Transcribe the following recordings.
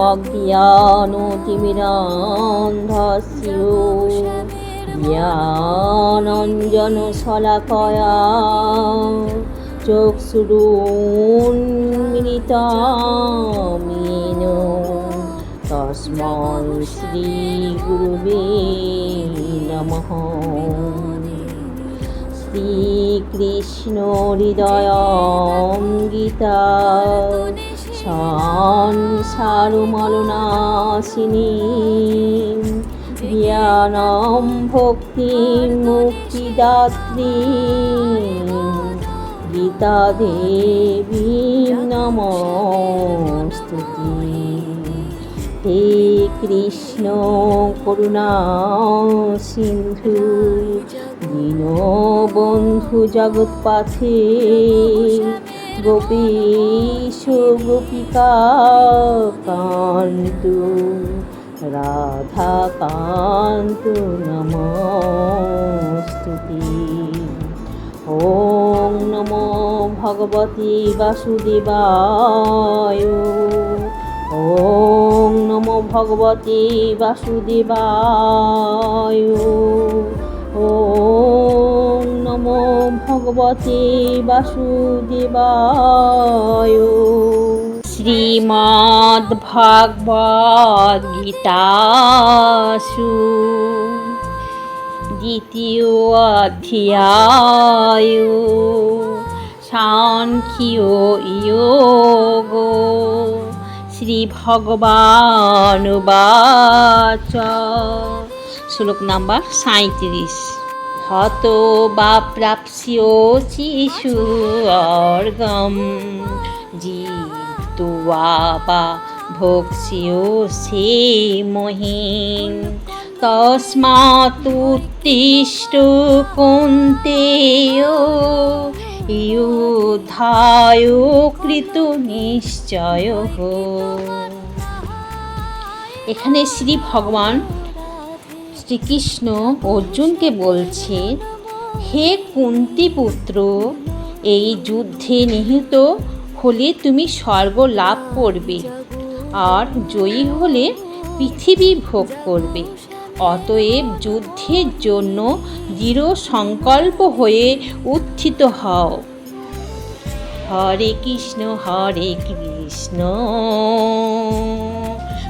অজ্ঞানতিমিরান্ধস্য জ্ঞানঞ্জন শলাকয়া চক্ষুরুন্মিলিতামিন তস্मै শ্রীগুরুবে নমঃ শ্রীকৃষ্ণ হৃদয় গীতা সংসারমলনাশিনী জ্ঞানম ভক্তি মুক্তিদাত্রী। গীতা দেবী নমস্তুতি হে কৃষ্ণ করুণা সিন্ধু দীনবন্ধু জগৎপাথে গোপীশ গোপিকা কান্ত রাধা কান্ত নমস্তুতি। ওম নমো ভগবতে বাসুদেবায়। ওম নমো ভগবতে বাসুদেবায়। নমো ভগবতে বাসুদেবায়। শ্রীমদ্ ভাগবত গীতাসু। দ্বিতীয় অধ্যায়। সাংখ্যীয় যোগ। শ্রী ভগবান বাচ শ্লোক নাম্বার সাঁত্রিশ হত বা প্রাপ্স্যচি সুর্গম জিত্বা বা ভোক্ষ্যো সে মহিম তস্মাতুত্তিষ্ঠ কুন্তেয় ইয়ুধায় কৃত নিশ্চয়। এখানে শ্রী ভগবান শ্রীকৃষ্ণ অর্জুনকে বলছে, হে কুন্তি পুত্র এই যুদ্ধে নিহিত হলে তুমি স্বর্গ লাভ করবে, আর জয়ী হলে পৃথিবী ভোগ করবে। অতএব যুদ্ধের জন্য দৃঢ় সংকল্প হয়ে উত্থিত হও। হরে কৃষ্ণ হরে কৃষ্ণ।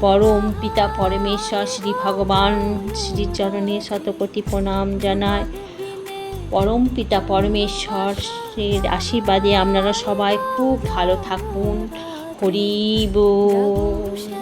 পরম পিতা পরমেশ্বর, শ্রী ভগবান শ্রীচরণে শতকোটি প্রণাম জানায় পরম পিতা পরমেশ্বর শ্রীর আশীর্বাদে আপনারা সবাই খুব ভালো থাকুন। হরি বল।